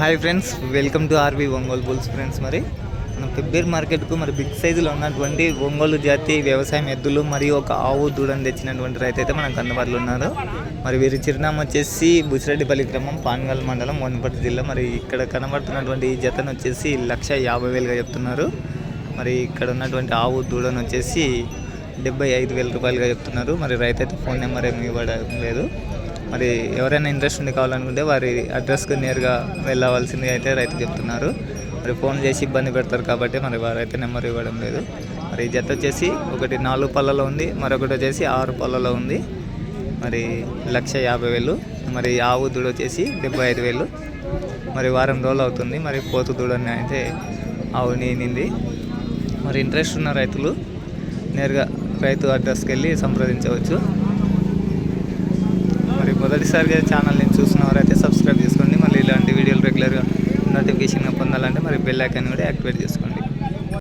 Hi friends welcome to RB Ongole bulls friends మరి. మన పెబ్బేర్ మార్కెట్కు మరి బిగ్ సైజులో ఉన్నటువంటి ఒంగోలు జాతి వ్యవసాయం ఎద్దులు మరియు ఒక ఆవు దూడని తెచ్చినటువంటి రైతు అయితే మనకు అందుబాటులో ఉన్నారు. మరి వీరి చిరునామా వచ్చేసి బుసిరెడ్డిపల్లి గ్రామం పాన్గల్ మండలం వనపర్తి జిల్లా. మరి ఇక్కడ కనబడుతున్నటువంటి ఈ జతను వచ్చేసి లక్ష యాభై వేలుగా చెప్తున్నారు. మరి ఇక్కడ ఉన్నటువంటి ఆవు దూడను వచ్చేసి డెబ్బై ఐదు వేల రూపాయలుగా చెప్తున్నారు. మరి రైతు అయితే ఫోన్ నెంబర్ ఏమి ఇవ్వడం లేదు. మరి ఎవరైనా ఇంట్రెస్ట్ ఉండి కావాలనుకుంటే వారి అడ్రస్కి నేరుగా వెళ్ళవలసింది అయితే రైతు చెప్తున్నారు. మరి ఫోన్ చేసి ఇబ్బంది పెడతారు కాబట్టి మరి వారైతే నెంబర్ ఇవ్వడం లేదు. మరి జత వచ్చేసి ఒకటి నాలుగు పళ్ళలో ఉంది మరొకటి వచ్చేసి ఆరు పళ్ళలో ఉంది. మరి లక్ష యాభై వేలు మరి ఆవు దూడ వచ్చేసి డెబ్బై ఐదు వేలు. మరి వారం రోజులు అవుతుంది మరి పోతు దూడని అయితే ఆవు నేనింది. మరి ఇంట్రెస్ట్ ఉన్న రైతులు నేరుగా రైతు అడ్రస్కి వెళ్ళి సంప్రదించవచ్చు. మొదటిసారిగా ఛానల్ని చూసినవారైతే సబ్స్క్రైబ్ చేసుకోండి. మళ్ళీ ఇలాంటి వీడియోలు రెగ్యులర్గా నోటిఫికేషన్గా పొందాలంటే మరి బెల్ ఐకాన్ కూడా యాక్టివేట్ చేసుకోండి.